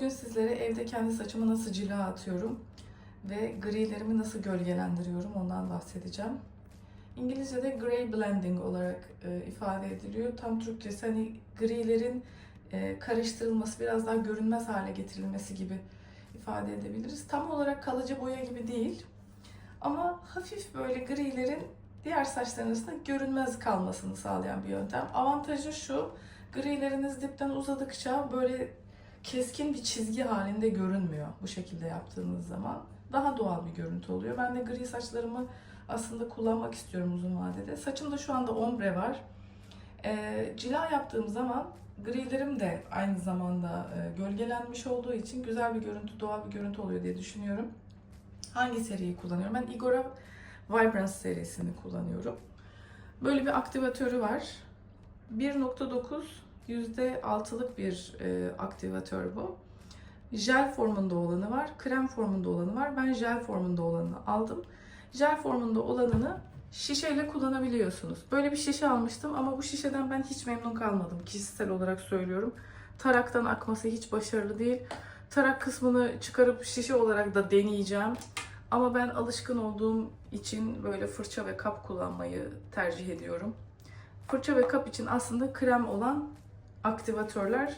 de kendi saçıma nasıl cila atıyorum ve grilerimi nasıl gölgelendiriyorum ondan bahsedeceğim. İngilizce'de grey blending olarak e, ifade ediliyor. Tam Türkçesi hani grilerin e, karıştırılması, biraz daha görünmez hale getirilmesi gibi ifade edebiliriz. Tam olarak kalıcı boya gibi değil. Ama hafif böyle grilerin diğer saçların arasında görünmez kalmasını sağlayan bir yöntem. Avantajı şu, grileriniz dipten uzadıkça böyle keskin bir çizgi halinde görünmüyor bu şekilde yaptığınız zaman. Daha doğal bir görüntü oluyor. Ben de gri saçlarımı aslında kullanmak istiyorum uzun vadede. Saçımda şu anda ombre var. Ee, cila yaptığım zaman grilerim de aynı zamanda e, gölgelenmiş olduğu için güzel bir görüntü, doğal bir görüntü oluyor diye düşünüyorum. Hangi seriyi kullanıyorum? Ben Igora Vibrance serisini kullanıyorum. Böyle bir aktivatörü var. 1.9 %6'lık bir e, aktivatör bu. Jel formunda olanı var, krem formunda olanı var. Ben jel formunda olanını aldım. Jel formunda olanını şişeyle kullanabiliyorsunuz. Böyle bir şişe almıştım ama bu şişeden ben hiç memnun kalmadım. Kişisel olarak söylüyorum. Taraktan akması hiç başarılı değil. Tarak kısmını çıkarıp şişe olarak da deneyeceğim. Ama ben alışkın olduğum için böyle fırça ve kap kullanmayı tercih ediyorum. Fırça ve kap için aslında krem olan aktivatörler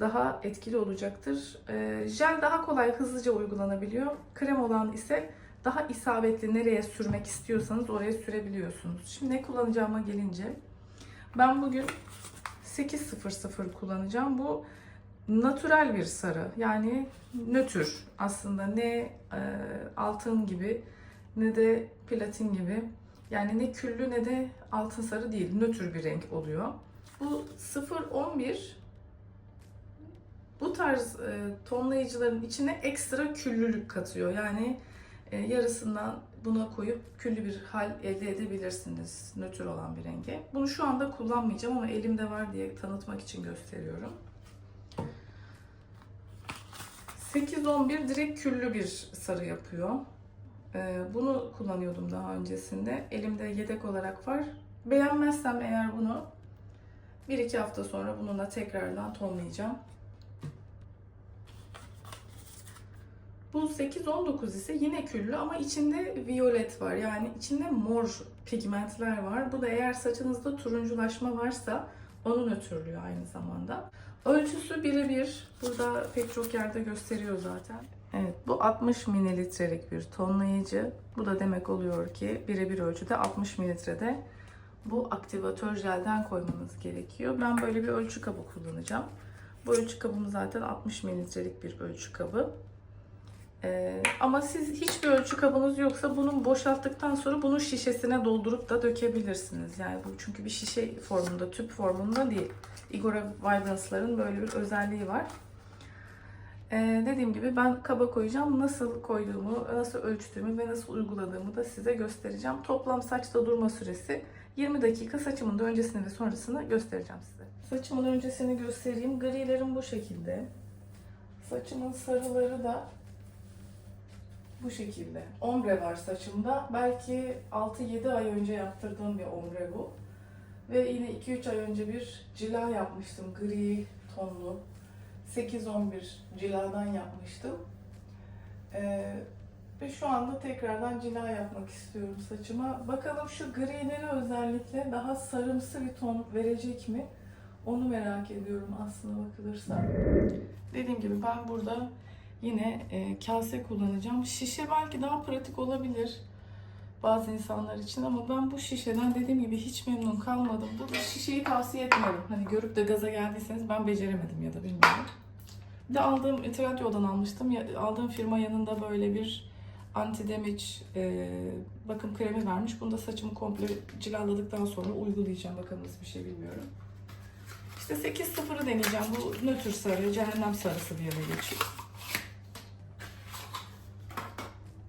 daha etkili olacaktır. Ee, jel daha kolay, hızlıca uygulanabiliyor. Krem olan ise daha isabetli nereye sürmek istiyorsanız oraya sürebiliyorsunuz. Şimdi ne kullanacağıma gelince ben bugün 800 kullanacağım. Bu natural bir sarı. Yani nötr aslında ne e, altın gibi ne de platin gibi. Yani ne küllü ne de altın sarı değil. Nötr bir renk oluyor. Bu 011 bu tarz e, tonlayıcıların içine ekstra küllülük katıyor. Yani e, yarısından buna koyup küllü bir hal elde edebilirsiniz nötr olan bir renge. Bunu şu anda kullanmayacağım ama elimde var diye tanıtmak için gösteriyorum. 8-11 direkt küllü bir sarı yapıyor. E, bunu kullanıyordum daha öncesinde. Elimde yedek olarak var. Beğenmezsem eğer bunu 1-2 hafta sonra bununla tekrardan tonlayacağım. Bu 8-19 ise yine küllü ama içinde violet var. Yani içinde mor pigmentler var. Bu da eğer saçınızda turunculaşma varsa onun ötürülüyor aynı zamanda. Ölçüsü birebir. Burada pek çok yerde gösteriyor zaten. Evet bu 60 mililitrelik bir tonlayıcı. Bu da demek oluyor ki birebir ölçüde 60 mililitrede bu aktivatör jelden koymanız gerekiyor. Ben böyle bir ölçü kabı kullanacağım. Bu ölçü kabım zaten 60 mililitrelik bir ölçü kabı. Ee, ama siz hiçbir ölçü kabınız yoksa bunun boşalttıktan sonra bunun şişesine doldurup da dökebilirsiniz. Yani bu çünkü bir şişe formunda, tüp formunda değil. Igora Vibrance'ların böyle bir özelliği var. Ee, dediğim gibi ben kaba koyacağım. Nasıl koyduğumu, nasıl ölçtüğümü ve nasıl uyguladığımı da size göstereceğim. Toplam saçta durma süresi 20 dakika. Saçımın da öncesini ve sonrasını göstereceğim size. Saçımın öncesini göstereyim. Grilerim bu şekilde. Saçımın sarıları da bu şekilde. Ombre var saçımda. Belki 6-7 ay önce yaptırdığım bir ombre bu. Ve yine 2-3 ay önce bir cila yapmıştım. Gri tonlu. 8-11 ciladan yapmıştım. Ee, ve şu anda tekrardan cila yapmak istiyorum saçıma. Bakalım şu grileri özellikle daha sarımsı bir ton verecek mi? Onu merak ediyorum aslında bakılırsa. Dediğim gibi ben burada yine e, kase kullanacağım. Şişe belki daha pratik olabilir bazı insanlar için ama ben bu şişeden dediğim gibi hiç memnun kalmadım. Bu şişeyi tavsiye etmiyorum. Hani görüp de gaza geldiyseniz ben beceremedim ya da bilmiyorum. Bir de aldığım Trendyol'dan almıştım. Aldığım firma yanında böyle bir anti damage e, bakım kremi vermiş. Bunu da saçımı komple cilaladıktan sonra uygulayacağım. Bakalım nasıl bir şey bilmiyorum. İşte 8.0'ı deneyeceğim. Bu nötr sarı, cehennem sarısı diye de geçiyor.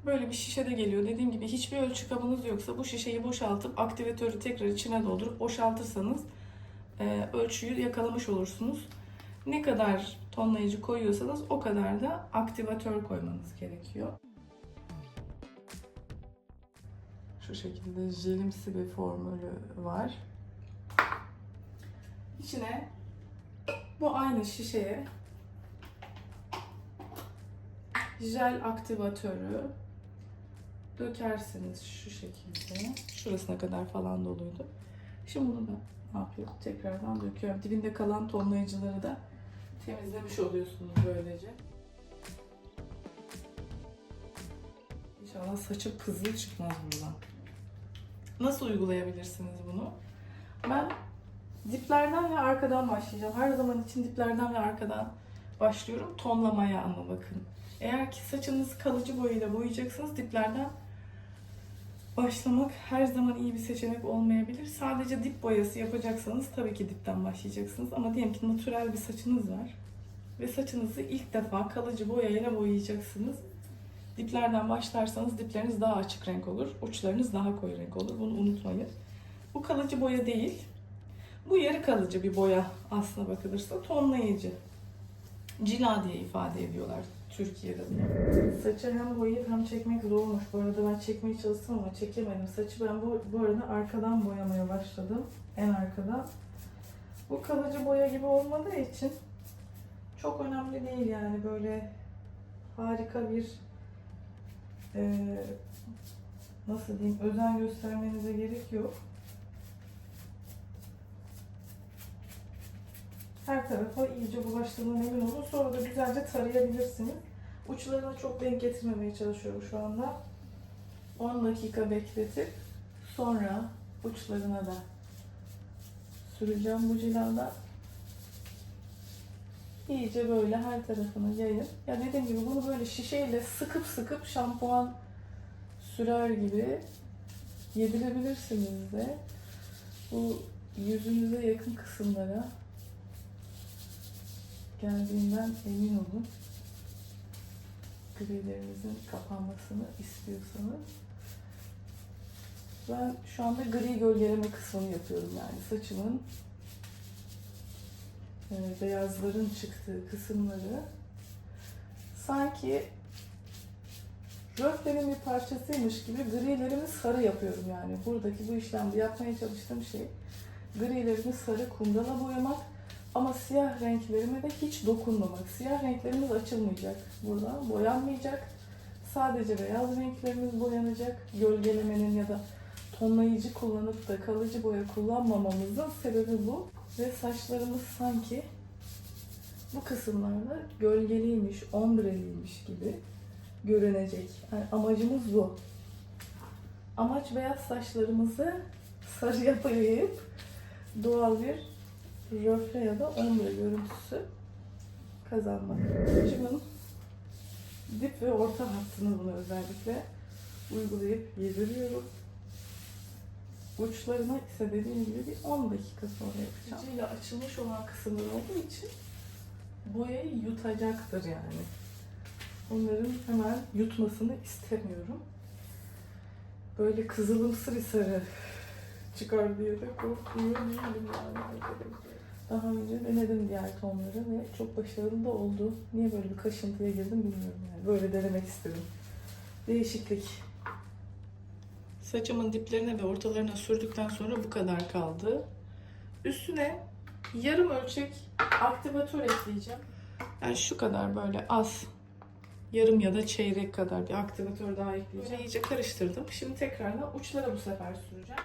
Böyle bir şişe de geliyor. Dediğim gibi hiçbir ölçü kabınız yoksa bu şişeyi boşaltıp aktivatörü tekrar içine doldurup boşaltırsanız e, ölçüyü yakalamış olursunuz. Ne kadar tonlayıcı koyuyorsanız o kadar da aktivatör koymanız gerekiyor. Şu şekilde jelimsi bir formülü var. İçine bu aynı şişeye jel aktivatörü dökersiniz şu şekilde. Şurasına kadar falan doluydu. Şimdi bunu ben ne yapıyorum? Tekrardan döküyorum. Dibinde kalan tonlayıcıları da temizlemiş oluyorsunuz böylece. İnşallah saçı kızıl çıkmaz buradan. Nasıl uygulayabilirsiniz bunu? Ben diplerden ve arkadan başlayacağım. Her zaman için diplerden ve arkadan başlıyorum. Tonlamaya ama bakın. Eğer ki saçınızı kalıcı boyayla boyayacaksınız diplerden başlamak her zaman iyi bir seçenek olmayabilir. Sadece dip boyası yapacaksanız tabii ki dipten başlayacaksınız. Ama diyelim ki natürel bir saçınız var ve saçınızı ilk defa kalıcı boyayla boyayacaksınız. Diplerden başlarsanız dipleriniz daha açık renk olur, uçlarınız daha koyu renk olur. Bunu unutmayın. Bu kalıcı boya değil. Bu yarı kalıcı bir boya aslına bakılırsa tonlayıcı. Cila diye ifade ediyorlar Türkiye'de. Saçı hem boyayıp hem çekmek zormuş. Bu arada ben çekmeye çalıştım ama çekemedim. Saçı ben bu, bu arada arkadan boyamaya başladım. En arkadan. Bu kalıcı boya gibi olmadığı için çok önemli değil yani böyle harika bir eee, nasıl diyeyim özen göstermenize gerek yok. Her tarafa iyice bulaştığından emin olun. Sonra da güzelce tarayabilirsiniz. Uçlarına çok denk getirmemeye çalışıyorum şu anda. 10 dakika bekletip sonra uçlarına da süreceğim bu cilada. İyice böyle her tarafını yayın. Ya dediğim gibi bunu böyle şişeyle sıkıp sıkıp şampuan sürer gibi yedirebilirsiniz de. Bu yüzünüze yakın kısımlara geldiğinden emin olun. Grilerinizin kapanmasını istiyorsanız. Ben şu anda gri gölgeleme kısmını yapıyorum yani saçımın e, beyazların çıktığı kısımları sanki röflerin bir parçasıymış gibi grilerimi sarı yapıyorum yani. Buradaki bu işlemde yapmaya çalıştığım şey grilerimi sarı kumrala boyamak ama siyah renklerime de hiç dokunmamak. Siyah renklerimiz açılmayacak burada, boyanmayacak. Sadece beyaz renklerimiz boyanacak. Gölgelemenin ya da tonlayıcı kullanıp da kalıcı boya kullanmamamızın sebebi bu. Ve saçlarımız sanki bu kısımlarda gölgeliymiş, ombreliymiş gibi görünecek. Yani amacımız bu. Amaç beyaz saçlarımızı sarıya boyayıp doğal bir röfle ya da ombre görüntüsü kazanmak. Saçımın dip ve orta hattını bunu özellikle uygulayıp yediriyorum. Uçlarına ise dediğim gibi bir 10 dakika sonra yapacağım. Ucuyla açılmış olan kısımlar olduğu için boyayı yutacaktır yani. Onların hemen yutmasını istemiyorum. Böyle kızılımsı bir sarı çıkar diye de korkuyorum değilim yani. Daha önce denedim diğer tonları ve çok başarılı da oldu. Niye böyle bir kaşıntıya girdim bilmiyorum yani. Böyle denemek istedim. Değişiklik. Saçımın diplerine ve ortalarına sürdükten sonra bu kadar kaldı. Üstüne yarım ölçek aktivatör ekleyeceğim. Yani şu kadar böyle az yarım ya da çeyrek kadar bir aktivatör daha ekleyeceğim. Böyle iyice karıştırdım. Şimdi tekrardan uçlara bu sefer süreceğim.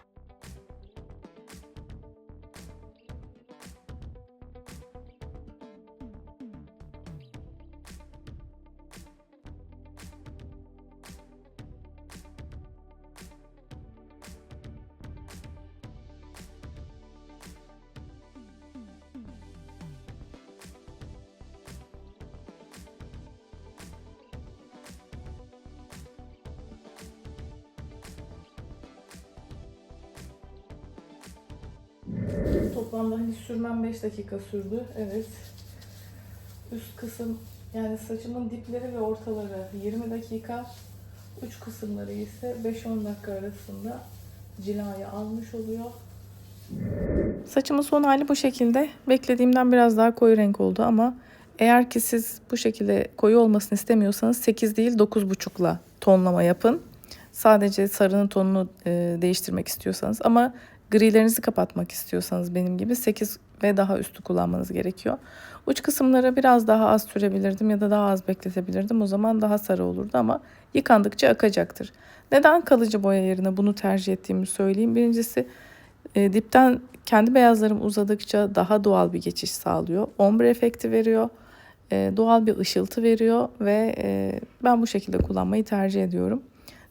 Toplamda hani sürmem 5 dakika sürdü. Evet. Üst kısım yani saçımın dipleri ve ortaları 20 dakika. Uç kısımları ise 5-10 dakika arasında cilayı almış oluyor. Saçımın son hali bu şekilde. Beklediğimden biraz daha koyu renk oldu ama eğer ki siz bu şekilde koyu olmasını istemiyorsanız 8 değil 9,5'la tonlama yapın. Sadece sarının tonunu e, değiştirmek istiyorsanız ama Grilerinizi kapatmak istiyorsanız benim gibi 8 ve daha üstü kullanmanız gerekiyor. Uç kısımlara biraz daha az sürebilirdim ya da daha az bekletebilirdim. O zaman daha sarı olurdu ama yıkandıkça akacaktır. Neden kalıcı boya yerine bunu tercih ettiğimi söyleyeyim. Birincisi e, dipten kendi beyazlarım uzadıkça daha doğal bir geçiş sağlıyor. Ombre efekti veriyor. E, doğal bir ışıltı veriyor ve e, ben bu şekilde kullanmayı tercih ediyorum.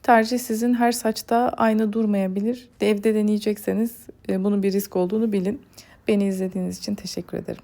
Tercih sizin her saçta aynı durmayabilir. Evde deneyecekseniz e, bunun bir risk olduğunu bilin. Beni izlediğiniz için teşekkür ederim.